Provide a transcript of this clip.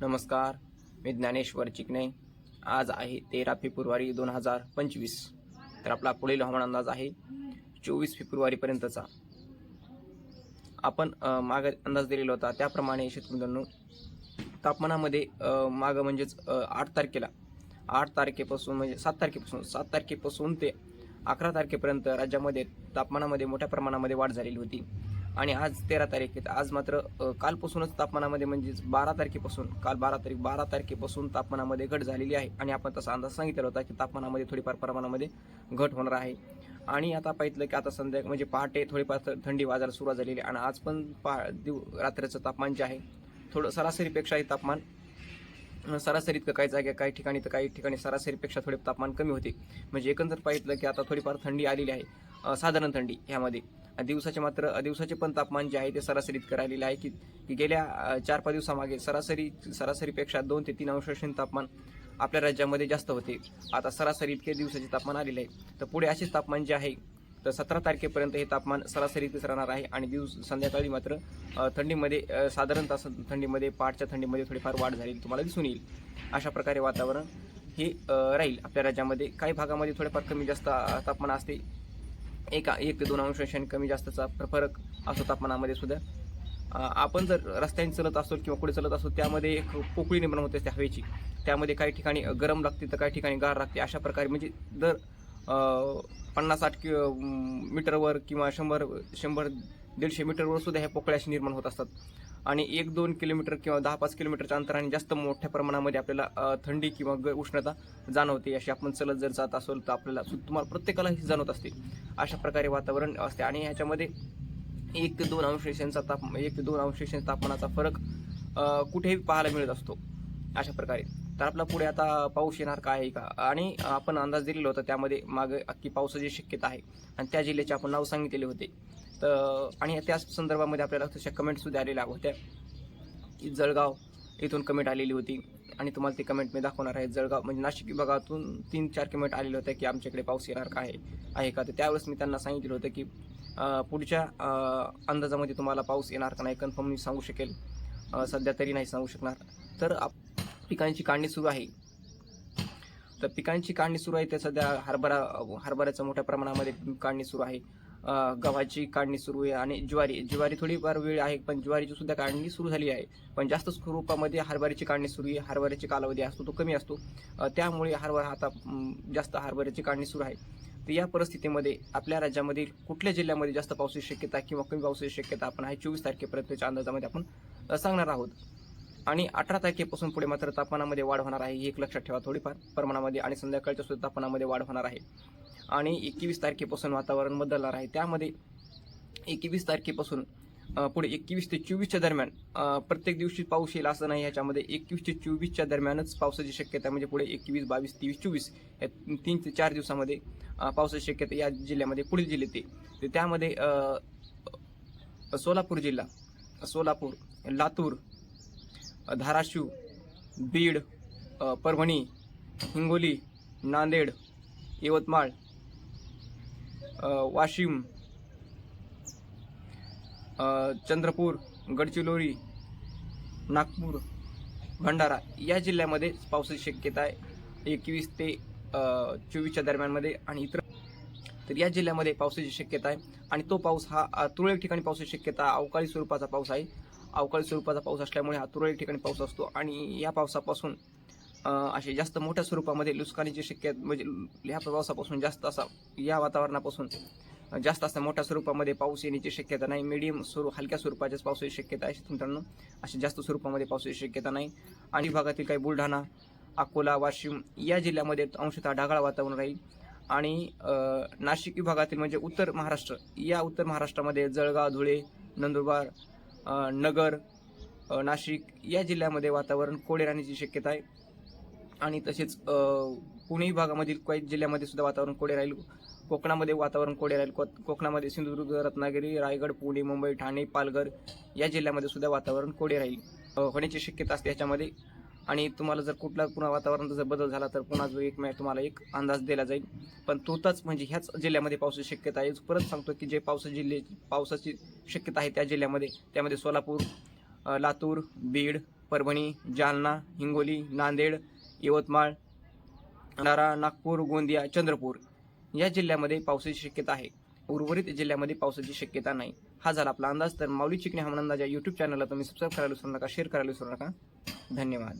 नमस्कार मी ज्ञानेश्वर चिकणे आज आहे तेरा फेब्रुवारी दोन हजार पंचवीस. तर आपला पुढील हवामान अंदाज आहे चोवीस फेब्रुवारीपर्यंतचा. आपण माग अंदाज दिलेला होता त्याप्रमाणे शेतकऱ्यांनो तापमानामध्ये माग मागं म्हणजेच आठ तारखेला आठ तारखेपासून म्हणजे सात तारखेपासून सात तारखेपासून ते अकरा तारखेपर्यंत राज्यामध्ये तापमानामध्ये मोठ्या प्रमाणामध्ये वाढ झालेली होती. आणि आज तेरा तारीख आहे. तर आज मात्र कालपासूनच तापमानामध्ये म्हणजेच बारा तारखेपासून काल बारा तारीख बारा तारखेपासून तापमानामध्ये घट झालेली आहे. आणि आपण तसा अंदाज सांगितलेला होता की तापमानामध्ये थोडीफार प्रमाणामध्ये घट होणार आहे. आणि आता पाहितलं की आता संध्या म्हणजे पहाटे थोडीफार थंडी वाजायला सुरुवात झालेली आणि आज पण पहा दिव रात्रीचं तापमान जे आहे थोडं सरासरीपेक्षाही तापमान सरासरीत का काही जाग्या काही ठिकाणी तर काही ठिकाणी सरासरीपेक्षा थोडे तापमान कमी होते. म्हणजे एकंदर पाहिलं की आता थोडीफार थंडी आलेली आहे. साधारण थंडी ह्यामध्ये. दिवसाचे मात्र दिवसाचे पण तापमान जे आहे ते सरासरीत राहिलेलं आहे की की गेल्या चार पाच दिवसामागे सरासरी सरासरीपेक्षा दोन ते तीन अंश तापमान आपल्या राज्यामध्ये जास्त होते. आता सरासरी इतके दिवसाचे तापमान आलेले आहे. तर पुढे असेच तापमान जे आहे तर सतरा तारखेपर्यंत हे तापमान सरासरीतच राहणार आहे आणि दिवस संध्याकाळी मात्र थंडीमध्ये साधारणतः थंडीमध्ये पहाटच्या थंडीमध्ये थोडीफार वाढ झाली तुम्हाला दिसून येईल. अशा प्रकारे वातावरण हे राहील. आपल्या राज्यामध्ये काही भागामध्ये थोडेफार कमी जास्त तापमान असते. एक एक ते दोन शेण कमी जास्तचा फरक असतो तापमानामध्ये सुद्धा. आपण जर रस्त्याने चलत असो किंवा पुढे चलत असो त्यामध्ये एक पोकळी निर्माण होते त्या हवेची. त्यामध्ये काही ठिकाणी गरम लागते तर काही ठिकाणी गार लागते. अशा प्रकारे म्हणजे दर पन्नास साठ कि मीटरवर किंवा शंभर शंभर दीडशे मीटरवर सुद्धा ह्या पोकळ्या निर्माण होत असतात. आणि एक दोन किलोमीटर किंवा दहा पाच किलोमीटरच्या अंतराने जास्त मोठ्या प्रमाणामध्ये आपल्याला थंडी किंवा ग उष्णता जाणवते. अशी आपण चलत जर जात असेल तर आपल्याला सु- तुम्हाला प्रत्येकाला ही जाणवत असते. अशा प्रकारे वातावरण असते. आणि ह्याच्यामध्ये एक ते दोन अंश सेल्सियसचा ताप एक ते दोन अंश सेल्सियस तापमानाचा फरक कुठेही पाहायला मिळत असतो. अशा प्रकारे. तर आपला पुढे आता पाऊस येणार का आहे का? आणि आपण अंदाज दिलेला होता त्यामध्ये मागे अख्खी पावसाची शक्यता आहे. आणि त्या जिल्ह्याचे आपण नाव सांगितलेले होते. तर आणि त्याच संदर्भामध्ये आपल्याला तशा कमेंटसुद्धा आलेल्या होत्या. की जळगाव इथून कमेंट आलेली होती. आणि तुम्हाला ती कमेंट मी दाखवणार आहे. जळगाव म्हणजे नाशिक विभागातून तीन चार कमेंट आलेले होते की आमच्याकडे पाऊस येणार का आहे का? तर त्यावेळेस मी त्यांना सांगितलं होतं की पुढच्या अंदाजामध्ये तुम्हाला पाऊस येणार का नाही कन्फर्म मी सांगू शकेल. सध्या तरी नाही सांगू शकणार. तर आप- पिकांची काढणी सुरू आहे. तर पिकांची काढणी सुरू आहे. ते सध्या हरभरा हरभऱ्याचं मोठ्या प्रमाणामध्ये काढणी सुरू आहे. गव्हाची काढणी सुरू आहे आणि ज्वारी ज्वारी थोडीफार वेळ आहे पण ज्वारीची सुद्धा काढणी सुरू झाली आहे. पण जास्त स्वरूपामध्ये हरभऱ्याची काढणी सुरू आहे हरभऱ्याची कालावधी असतो तो कमी असतो. त्यामुळे हरभरा आता जास्त हरभऱ्याची काढणी सुरू आहे. तर या परिस्थितीमध्ये आपल्या राज्यामध्ये कुठल्या जिल्ह्यामध्ये जास्त पावसाची शक्यता किंवा कमी पावसाची शक्यता आपण आहे चोवीस तारखेपर्यंतच्या अंदाजामध्ये आपण सांगणार आहोत. आणि अठरा तारखेपासून पुढे मात्र तापमानामध्ये वाढ होणार आहे हे एक लक्षात ठेवा थोडीफार. प्रमाणामध्ये आणि संध्याकाळच्या सुद्धा तापमानामध्ये वाढ होणार आहे. आणि एकवीस तारखेपासून वातावरण बदलणार आहे. त्यामध्ये एकवीस तारखेपासून पुढे एकवीस ते चोवीसच्या दरम्यान प्रत्येक दिवशी पाऊस येईल असं नाही याच्यामध्ये एकवीस ते चोवीसच्या दरम्यानच पावसाची शक्यता म्हणजे पुढे एकवीस बावीस तेवीस चोवीस या तीन ते चार दिवसामध्ये पावसाची शक्यता या जिल्ह्यामध्ये पुढील जिल्ह्यात येते तर त्यामध्ये सोलापूर जिल्हा सोलापूर लातूर धाराशिव बीड परभणी हिंगोली नांदेड यवतमाळ वाशिम चंद्रपूर गडचिरोली नागपूर भंडारा या जिल्ह्यामध्ये पावसाची शक्यता आहे. एकवीस ते चोवीसच्या दरम्यानमध्ये आणि इतर तर या जिल्ह्यामध्ये पावसाची शक्यता आहे. आणि तो पाऊस हा तुरळक ठिकाणी पावसाची शक्यता अवकाळी स्वरूपाचा पाऊस आहे. अवकाळी स्वरूपाचा पाऊस असल्यामुळे हा तुरळक ठिकाणी पाऊस असतो. आणि या पावसापासून असे जास्त मोठ्या स्वरूपामध्ये नुकसानीची शक्यता म्हणजे ह्या पावसापासून जास्त असा या वातावरणापासून जास्त असा मोठ्या स्वरूपामध्ये पाऊस येण्याची शक्यता नाही. मिडियम स्वरूप हलक्या स्वरूपाच्याच पावसाची शक्यता आहे मित्रांनो. अशी जास्त स्वरूपामध्ये पावसाची शक्यता नाही. आणि भागातील काही बुलढाणा अकोला वाशिम या जिल्ह्यामध्ये अंशतः ढगाळ वातावरण राहील. आणि नाशिक विभागातील म्हणजे उत्तर महाराष्ट्र या उत्तर महाराष्ट्रामध्ये जळगाव धुळे नंदुरबार नगर नाशिक या जिल्ह्यामध्ये वातावरण कोडे राहण्याची शक्यता आहे. आणि तसेच पुणेही पुणे विभागामधील काही जिल्ह्यामध्ये सुद्धा वातावरण कोडे राहील. कोकणामध्ये वातावरण कोडे राहील. को कोकणामध्ये सिंधुदुर्ग रत्नागिरी रायगड पुणे मुंबई ठाणे पालघर या जिल्ह्यामध्ये सुद्धा वातावरण कोडे राहील. होण्याची शक्यता असते याच्यामध्ये. आणि तुम्हाला जर कुठला पुन्हा वातावरणाचा जर बदल झाला तर पुन्हा जो एक तुम्हाला एक अंदाज दिला जाईल. पण तोताच म्हणजे ह्याच जिल्ह्यामध्ये पावसाची शक्यता आहे. परत सांगतो की जे पावसा जिल्हे पावसाची शक्यता आहे त्या जिल्ह्यामध्ये त्यामध्ये सोलापूर लातूर बीड परभणी जालना हिंगोली नांदेड यवतमाळ भंडारा नागपूर गोंदिया चंद्रपूर या जिल्ह्यामध्ये पावसाची शक्यता आहे. उर्वरित जिल्ह्यामध्ये पावसाची शक्यता नाही. हा झाला आपला अंदाज. तर माऊली चिकणे हवामान अंदाज या यूट्यूब चॅनलला तुम्ही सबस्क्राईब करायला विसरू नका शेअर करायला विसरू नका. धन्यवाद.